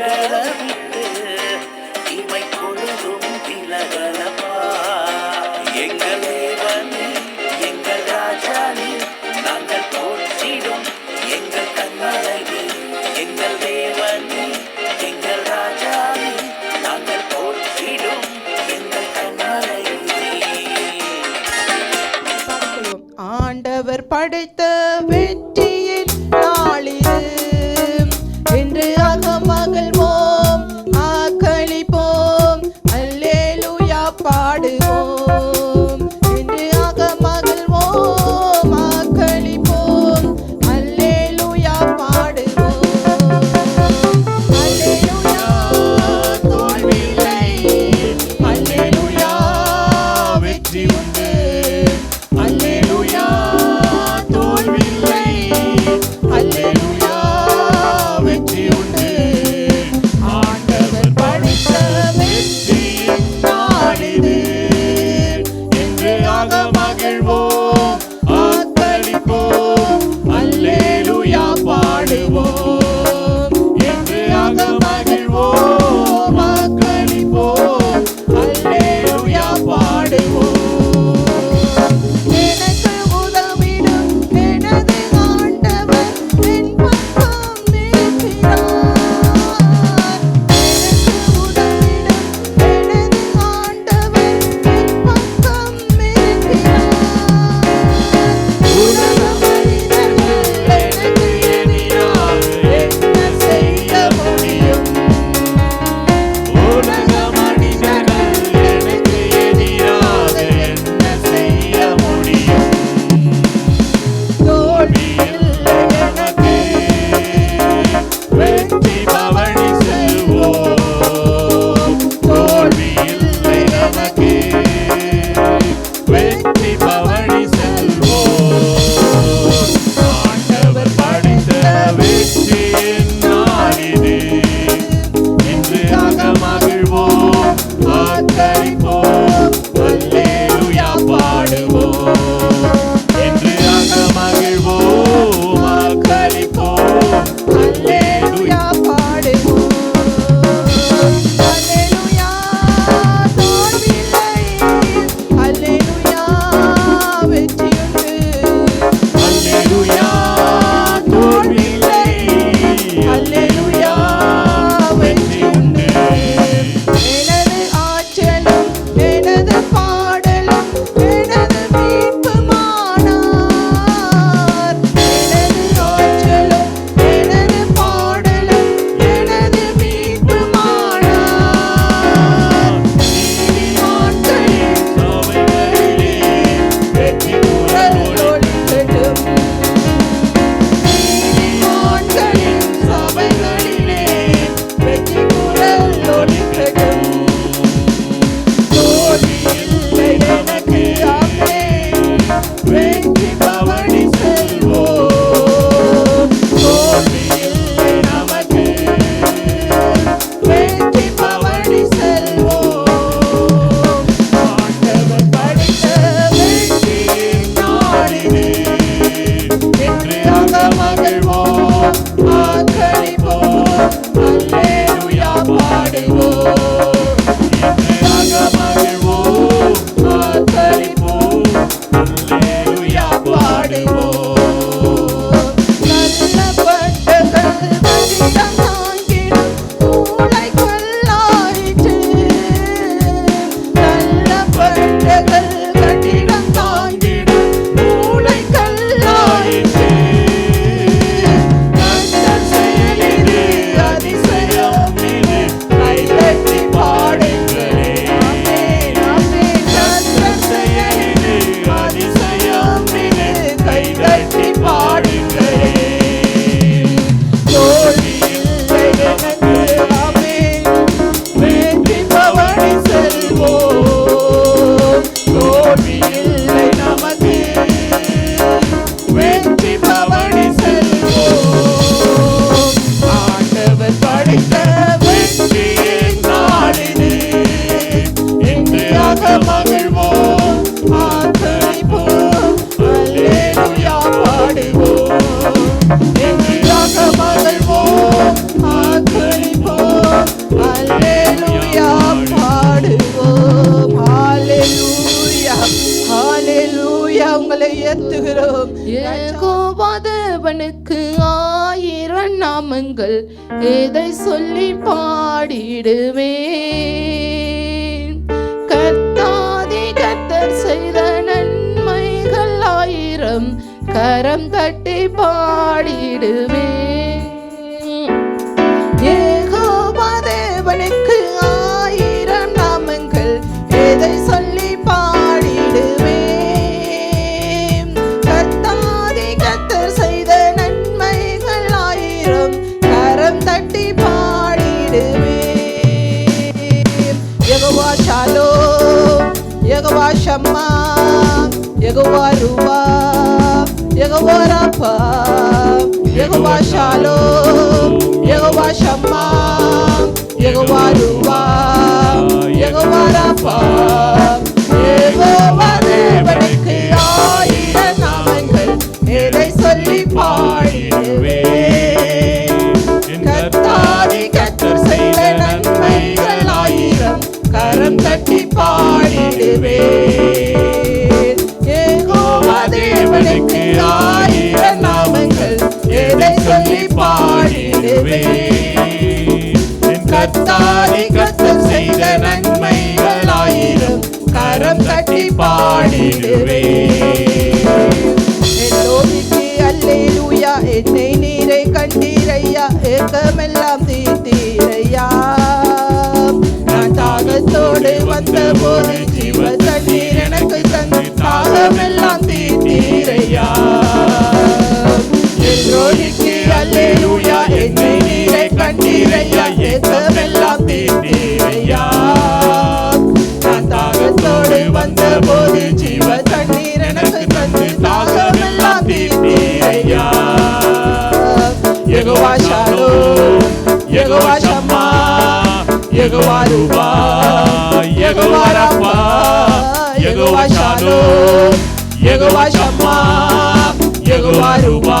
எங்களவிட்டு இமை பொழுதும் விலகலப்பா எங்கள் தேவனே எங்கள் ராஜானே நாங்கள் போற்றிடும் எங்கள் கண்மலை எங்கள் தேவனே எங்கள் ராஜானே நாங்கள் போற்றிடும் எங்கள் கண்மலை ஆண்டவர் படைத்த வெற்றியின் எதை சொல்லி பாடிடுவே ஏக்கமெல்லாம் தீத்தீரையா நான் தாகத்தோடு வந்த போது ஜீவ தண்ணீர் எனக்கு தந்த தாகமெல்லாம் தீத்தீரையா என்றோடிக்கு அல்லேலூயா என்னை நீரை கண்டீரையா ஏக்கமெல்லாம் தீத்தீ యగవాశమ్మా యగవారువా యగవారప్పా యగవాశాలో యగవాశమ్మా యగవారువా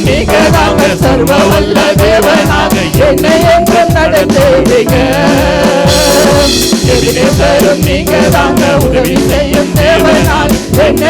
நீங்க தாங்க சர்வ வல்ல தேவனாக என்னை என்று நடந்தேவிக எதிரே தரும் நீங்க தாங்க உதவி செய்யும் தேவனால் என்னை